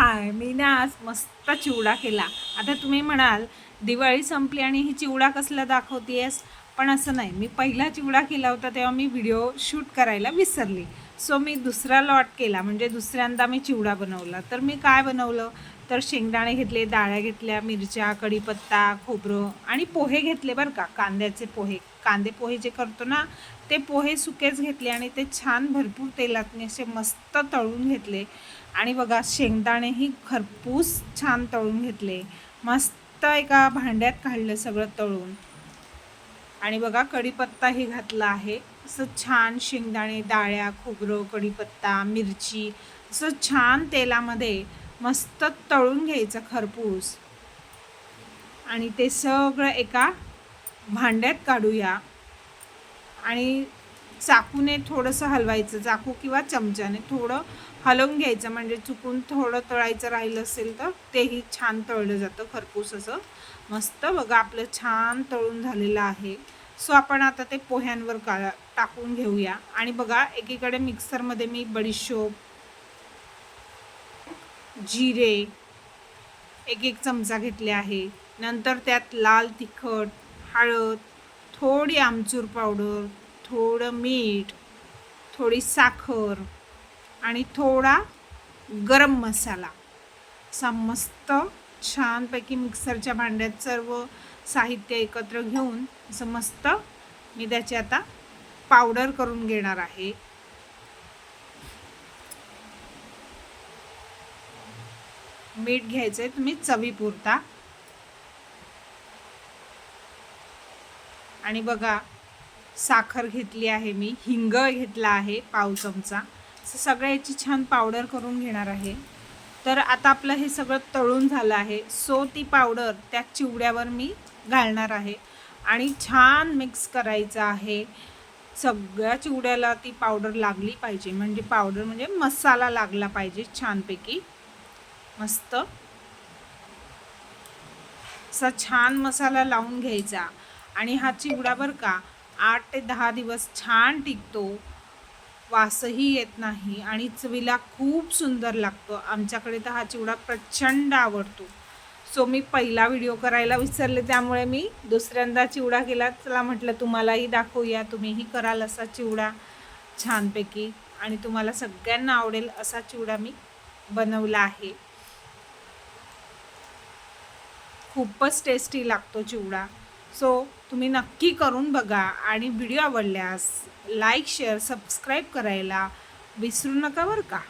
हाय मी ना आज मस्त चिवडा केला. आता तुम्ही म्हणाल दिवाळी संपली आणि ही चिवडा कसला दाखवतेस पण असं नाही. मी पहिला चिवडा केला होता तेव्हा मी व्हिडिओ शूट करायला विसरली. सो मी दुसरा लॉट केला. म्हणजे दुसऱ्यांदा मी चिवडा बनवला. तर मी काय बनवलं? तर शेंगदाणे घेतले डाळ्या घेतल्या मिरच्या कढीपत्ता खोबरं आणि पोहे घेतले बरं का कांद्याचे पोहे. कांदे पोहे जे करतो ना ते पोहे सुकेच घेतले आणि ते छान भरपूर तेलात मी असे मस्त तळून घेतले. आणि बघा शेंगदाणेही खरपूस छान तळून घेतले. मस्त एका भांड्यात काढलं सगळं तळून. आणि बघा कढीपत्ताही घातला आहे. असं छान शेंगदाणे डाळ्या खोबरं कढीपत्ता मिरची असं छान तेलामध्ये मस्त तळून घ्यायचं खरपूस. आणि ते सगळं एका भांड्यात काढूया. आणि चाकूने थोडंसं हलवायचं चाकू किंवा चमच्याने थोडं हलवून घ्यायचं. म्हणजे चुकून थोडं तळायचं राहिलं असेल तर तेही छान तळलं जातं खरपूस असं. मस्त बघा आपलं छान तळून झालेलं आहे. सो आपण आता ते पोह्यांवर का टाकून घेऊया. आणि बघा एकीकडे मिक्सरमध्ये मी बडीशोप जिरे एक एक चमचा घेतले आहे. नंतर त्यात लाल तिखट हळद थोडी आमचूर पावडर थोडं मीठ थोडी साखर आणि थोडा गरम मसाला. असा मस्त छानपैकी मिक्सरच्या भांड्यात सर्व साहित्य एकत्र घेऊन असं मस्त मी त्याची आता पावडर करून घेणार आहे. मीठ घ्यायचं आहे तुम्ही चवीपुरता आणि बघा साखर घेतली आहे मी हिंग घेतला आहे पाव चमचा. सगळ्या याची छान पावडर करून घेणार आहे. तर आता आपलं हे सगळं तळून झालं आहे. सो ती पावडर त्या चिवड्यावर मी घालणार आहे. आणि छान मिक्स करायचं आहे. सगळ्या चिवड्याला ती पावडर लागली पाहिजे. म्हणजे पावडर म्हणजे मसाला लागला पाहिजे छानपैकी. मस्त. असा छान मसाला लावून घ्यायचा. आणि हा चिवडा बरं का आठ ते दहा दिवस छान टिकतो. वासही येत नाही आणि चवीला खूप सुंदर लागतो. आमच्याकडे तर हा चिवडा प्रचंड आवडतो. सो मी पहिला व्हिडिओ करायला विसरले त्यामुळे मी दुसऱ्यांदा चिवडा केला. चला म्हटलं तुम्हालाही दाखवूया. तुम्हीही कराल असा चिवडा छानपैकी. आणि तुम्हाला सगळ्यांना आवडेल असा चिवडा मी बनवला आहे. खूपच टेस्टी लागतो चिवडा. सो तुम्ही नक्की करून बघा आणि व्हिडिओ आवडल्यास लाईक शेअर सबस्क्राईब करायला विसरू नका बरं का?